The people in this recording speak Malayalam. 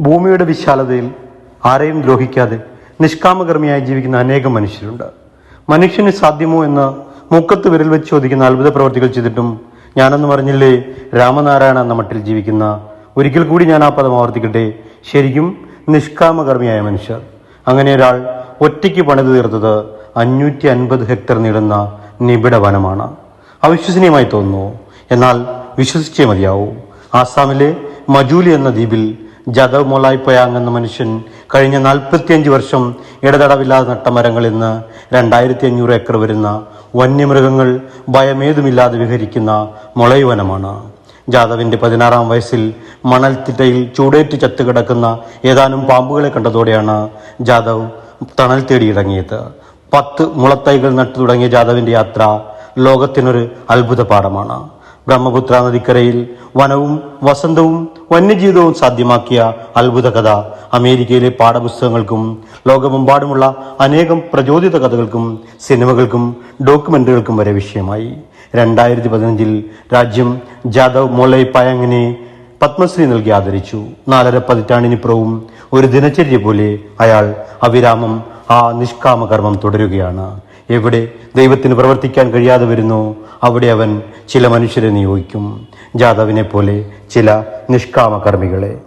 ഭൂമിയുടെ വിശാലതയിൽ ആരെയും ദ്രോഹിക്കാതെ നിഷ്കാമകർമ്മിയായി ജീവിക്കുന്ന അനേകം മനുഷ്യരുണ്ട്. മനുഷ്യന് സാധ്യമോ എന്ന് മുക്കത്ത് വിരൽ വെച്ച് ചോദിക്കുന്ന അത്ഭുത പ്രവർത്തികൾ ചെയ്തിട്ടും ഞാനെന്ന് പറഞ്ഞില്ലേ രാമനാരായണ എന്ന മട്ടിൽ ജീവിക്കുന്ന ഒരിക്കൽ കൂടി ഞാൻ ആ പദം ആവർത്തിക്കട്ടെ. ശരിക്കും നിഷ്കാമകർമ്മിയായ മനുഷ്യർ. അങ്ങനെ ഒരാൾ ഒറ്റയ്ക്ക് പണിത് തീർത്തത് അഞ്ഞൂറ്റി അൻപത് ഹെക്ടർ നീളുന്ന നിബിഡ വനമാണ്. അവിശ്വസനീയമായി തോന്നുന്നു. എന്നാൽ വിശ്വസിച്ചേ മതിയാവൂ. ആസാമിലെ മജൂലി എന്ന ദ്വീപിൽ ജദവ് മൊലായ് എന്ന മനുഷ്യൻ കഴിഞ്ഞ നാൽപ്പത്തിയഞ്ച് വർഷം ഇടതടവില്ലാതെ നട്ട മരങ്ങൾ ഇന്ന് രണ്ടായിരത്തി അഞ്ഞൂറ് ഏക്കർ വരുന്ന വന്യമൃഗങ്ങൾ ഭയമേതുമില്ലാതെ വിഹരിക്കുന്ന മുളയ് വനമാണ് ജാദവിന്റെ പതിനാറാം വയസ്സിൽ മണൽത്തിട്ടയിൽ ചൂടേറ്റ് ചത്തുകിടക്കുന്ന ഏതാനും പാമ്പുകളെ കണ്ടതോടെയാണ് ജാദവ് തണൽ തേടി ഇറങ്ങിയത്. പത്ത് മുളത്തൈകൾ നട്ടു തുടങ്ങിയ ജാദവിന്റെ യാത്ര ലോകത്തിനൊരു അത്ഭുത പാഠമാണ് ബ്രഹ്മപുത്ര നദിക്കരയിൽ വനവും വസന്തവും വന്യജീവിതവും സാധ്യമാക്കിയ അത്ഭുത കഥ. അമേരിക്കയിലെ പാഠപുസ്തകങ്ങൾക്കും ലോകമെമ്പാടുമുള്ള അനേകം പ്രചോദിത കഥകൾക്കും സിനിമകൾക്കും ഡോക്യുമെന്ററികൾക്കും വരെ വിഷയമായി. രണ്ടായിരത്തി പതിനഞ്ചിൽ രാജ്യം ജാദവ് മോലൈ പായങ്ങിനെ പത്മശ്രീ നൽകി ആദരിച്ചു. നാലര പതിറ്റാണ്ടിനിപ്പുറവും ഒരു ദിനചര്യ പോലെ അയാൾ അവിരാമം ആ നിഷ്കാമകർമ്മം തുടരുകയാണ്. എവിടെ ദൈവത്തിന് പ്രവർത്തിക്കാൻ കഴിയാതെ വരുന്നു അവിടെ അവൻ ചില മനുഷ്യരെ നിയോഗിക്കും. ജാദവിനെ പോലെ ചില നിഷ്കാമ കർമ്മികളെ